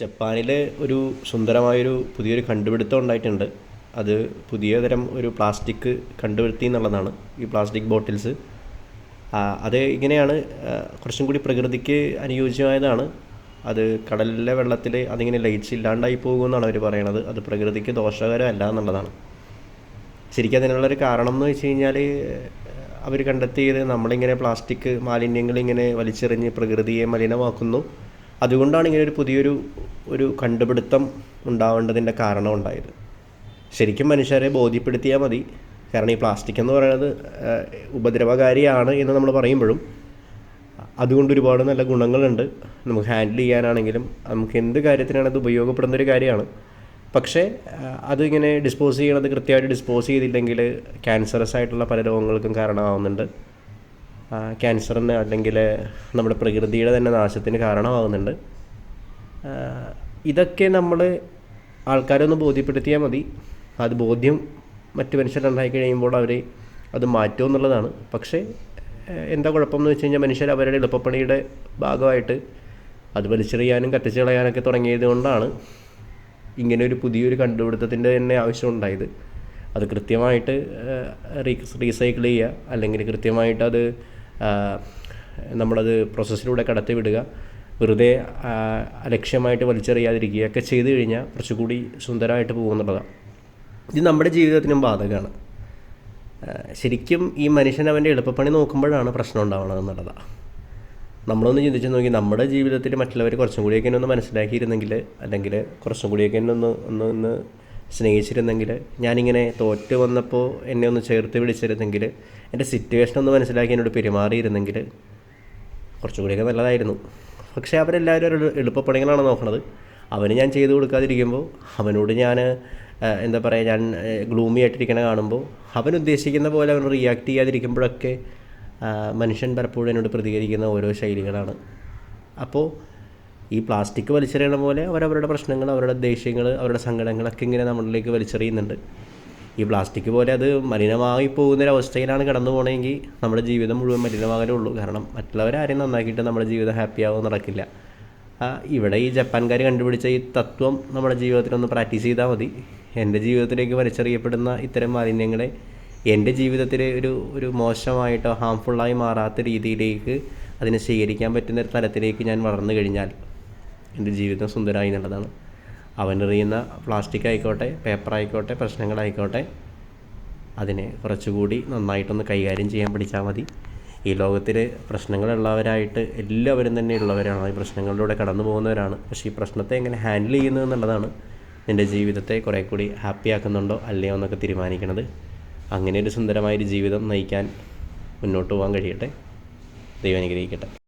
ജപ്പാനിൽ ഒരു സുന്ദരമായൊരു പുതിയൊരു കണ്ടുപിടുത്തം ഉണ്ടായിട്ടുണ്ട്. അത് പുതിയ തരം ഒരു പ്ലാസ്റ്റിക് കണ്ടുപിടുത്തി എന്നുള്ളതാണ് ഈ പ്ലാസ്റ്റിക് ബോട്ടിൽസ്. അത് ഇങ്ങനെയാണ് കുറച്ചും കൂടി പ്രകൃതിക്ക് അനുയോജ്യമായതാണ്. അത് കടലിലെ വെള്ളത്തിൽ അതിങ്ങനെ ലയിച്ച് ഇല്ലാണ്ടായി പോകുമെന്നാണ് അവർ പറയണത്. അത് പ്രകൃതിക്ക് ദോഷകരമല്ല എന്നുള്ളതാണ്. ശരിക്കും അതിനുള്ളൊരു കാരണം എന്ന് വെച്ച് കഴിഞ്ഞാൽ അവർ കണ്ടെത്തിയത് നമ്മളിങ്ങനെ പ്ലാസ്റ്റിക് മാലിന്യങ്ങൾ ഇങ്ങനെ വലിച്ചെറിഞ്ഞ് പ്രകൃതിയെ മലിനമാക്കുന്നു. അതുകൊണ്ടാണ് ഇങ്ങനെ ഒരു പുതിയൊരു ഒരു കണ്ടുപിടുത്തം ഉണ്ടാവേണ്ടതിന്റെ കാരണം ഉണ്ടായത്. ശരിക്കും മനുഷ്യരെ ബോധ്യപ്പെടുത്തിയാൽ മതി. കാരണം ഈ പ്ലാസ്റ്റിക് എന്ന് പറയുന്നത് ഉപദ്രവകാരിയാണ് എന്ന് നമ്മൾ പറയുമ്പോഴും അതുകൊണ്ട് ഒരുപാട് നല്ല ഗുണങ്ങളുണ്ട്. നമുക്ക് ഹാൻഡിൽ ചെയ്യാനാണെങ്കിലും നമുക്ക് എന്ത് കാര്യത്തിനാണ് അത് ഉപയോഗപ്പെടുന്ന ഒരു കാര്യമാണ്. പക്ഷേ അതിങ്ങനെ ഡിസ്പോസ് ചെയ്യണത് കൃത്യമായിട്ട് ഡിസ്പോസ് ചെയ്തില്ലെങ്കിൽ ക്യാൻസറസ് ആയിട്ടുള്ള പല രോഗങ്ങൾക്കും കാരണമാവുന്നുണ്ട്. ക്യാൻസറിന് അല്ലെങ്കിൽ നമ്മുടെ പ്രകൃതിയുടെ തന്നെ നാശത്തിന് കാരണമാകുന്നുണ്ട്. ഇതൊക്കെ നമ്മൾ ആൾക്കാരൊന്ന് ബോധ്യപ്പെടുത്തിയാൽ മതി. അത് ബോധ്യം മറ്റു മനുഷ്യരുണ്ടായി കഴിയുമ്പോൾ അവർ അത് മാറ്റും എന്നുള്ളതാണ്. പക്ഷേ എന്താ കുഴപ്പം എന്ന് വെച്ച് കഴിഞ്ഞാൽ മനുഷ്യർ അവരുടെ എളുപ്പപ്പണിയുടെ ഭാഗമായിട്ട് അത് വലിച്ചെറിയാനും കത്തിച്ച് കളയാനൊക്കെ തുടങ്ങിയത് കൊണ്ടാണ് ഇങ്ങനെ ഒരു പുതിയൊരു കണ്ടുപിടുത്തത്തിന്റെ തന്നെ ആവശ്യം ആവശ്യമുണ്ടായത് അത് കൃത്യമായിട്ട് റീസൈക്കിൾ ചെയ്യുക അല്ലെങ്കിൽ കൃത്യമായിട്ട് അത് നമ്മളത് പ്രോസസ്സിലൂടെ കടത്തി വിടുക വെറുതെ അലക്ഷ്യമായിട്ട് വലിച്ചെറിയാതിരിക്കുക ഒക്കെ ചെയ്തു കഴിഞ്ഞാൽ കുറച്ചുകൂടി സുന്ദരമായിട്ട് പോകുന്നുള്ളതാണ് ഇത് നമ്മുടെ ജീവിതത്തിനും ബാധകമാണ്. ശരിക്കും ഈ മനുഷ്യൻ അവന്റെ എളുപ്പപ്പണി നോക്കുമ്പോഴാണ് പ്രശ്നം ഉണ്ടാവുന്നത് എന്നുള്ളതാണ് നമ്മളൊന്ന് ചിന്തിച്ച് നോക്കി നമ്മുടെ ജീവിതത്തിൽ മറ്റുള്ളവർ കുറച്ചും കൂടിയൊക്കെ ഒന്ന് മനസ്സിലാക്കിയിരുന്നെങ്കിൽ അല്ലെങ്കിൽ കുറച്ചും കൂടിയൊക്കെ ഒന്ന് ഒന്ന് ഒന്ന് സ്നേഹിച്ചിരുന്നെങ്കിൽ ഞാനിങ്ങനെ തോറ്റു വന്നപ്പോൾ എന്നെ ഒന്ന് ചേർത്ത് പിടിച്ചിരുന്നെങ്കിൽ എന്റെ സിറ്റുവേഷൻ ഒന്ന് മനസ്സിലാക്കി എന്നോട് പെരുമാറിയിരുന്നെങ്കിൽ കുറച്ചുകൂടിയൊക്കെ നല്ലതായിരുന്നു. പക്ഷേ അവരെല്ലാവരും ഒരു എളുപ്പപ്പണികളാണ് നോക്കുന്നത് അവന് ഞാൻ ചെയ്തു കൊടുക്കാതിരിക്കുമ്പോൾ അവനോട് ഞാൻ എന്താ പറയുക ഞാൻ ഗ്ലൂമി ആയിട്ടിരിക്കണ കാണുമ്പോൾ അവൻ ഉദ്ദേശിക്കുന്ന പോലെ അവൻ റിയാക്ട് ചെയ്യാതിരിക്കുമ്പോഴൊക്കെ മനുഷ്യൻ പലപ്പോഴും എന്നോട് പ്രതികരിക്കുന്ന ഓരോ ശൈലികളാണ്. അപ്പോൾ ഈ പ്ലാസ്റ്റിക് വലിച്ചെറിയണ പോലെ അവരവരുടെ പ്രശ്നങ്ങൾ അവരുടെ ദേഷ്യങ്ങൾ അവരുടെ സങ്കടങ്ങളൊക്കെ ഇങ്ങനെ നമ്മളിലേക്ക് വലിച്ചെറിയുന്നുണ്ട്. ഈ പ്ലാസ്റ്റിക് പോലെ അത് മലിനമായി പോകുന്നൊരവസ്ഥയിലാണ് കടന്നു പോകണമെങ്കിൽ നമ്മുടെ ജീവിതം മുഴുവൻ മലിനമാകാനേ ഉള്ളൂ. കാരണം മറ്റുള്ളവരാരെയും നന്നാക്കിയിട്ട് നമ്മുടെ ജീവിതം ഹാപ്പിയാവും നടക്കില്ല. ഇവിടെ ഈ ജപ്പാൻകാർ കണ്ടുപിടിച്ച ഈ തത്വം നമ്മുടെ ജീവിതത്തിലൊന്ന് പ്രാക്ടീസ് ചെയ്താൽ മതി. എന്റെ ജീവിതത്തിലേക്ക് വലിച്ചെറിയപ്പെടുന്ന ഇത്തരം മാലിന്യങ്ങളെ എന്റെ ജീവിതത്തിൽ ഒരു ഒരു മോശമായിട്ടോ ഹാംഫുള്ളായി മാറാത്ത രീതിയിലേക്ക് അതിനെ സ്വീകരിക്കാൻ പറ്റുന്ന ഒരു തലത്തിലേക്ക് ഞാൻ വളർന്നു കഴിഞ്ഞാൽ എന്റെ ജീവിതം സുന്ദരമായി എന്നുള്ളതാണ്. അവനെറിയുന്ന പ്ലാസ്റ്റിക് ആയിക്കോട്ടെ പേപ്പർ ആയിക്കോട്ടെ പ്രശ്നങ്ങളായിക്കോട്ടെ അതിനെ കുറച്ചുകൂടി നന്നായിട്ടൊന്ന് കൈകാര്യം ചെയ്യാൻ പഠിച്ചാൽ മതി. ഈ ലോകത്തിൽ പ്രശ്നങ്ങളുള്ളവരായിട്ട് എല്ലാവരും തന്നെ ഉള്ളവരാണ് ഈ പ്രശ്നങ്ങളിലൂടെ കടന്നു പോകുന്നവരാണ്. പക്ഷേ ഈ പ്രശ്നത്തെ എങ്ങനെ ഹാൻഡിൽ ചെയ്യുന്നത് എന്നുള്ളതാണ് എന്റെ ജീവിതത്തെ കുറേ കൂടി ഹാപ്പി ആക്കുന്നുണ്ടോ അല്ലയോ എന്നൊക്കെ തീരുമാനിക്കുന്നത് അങ്ങനെ ഒരു സുന്ദരമായൊരു ജീവിതം നയിക്കാൻ മുന്നോട്ട് പോകാൻ കഴിയട്ടെ. ദൈവം അനുഗ്രഹിക്കട്ടെ.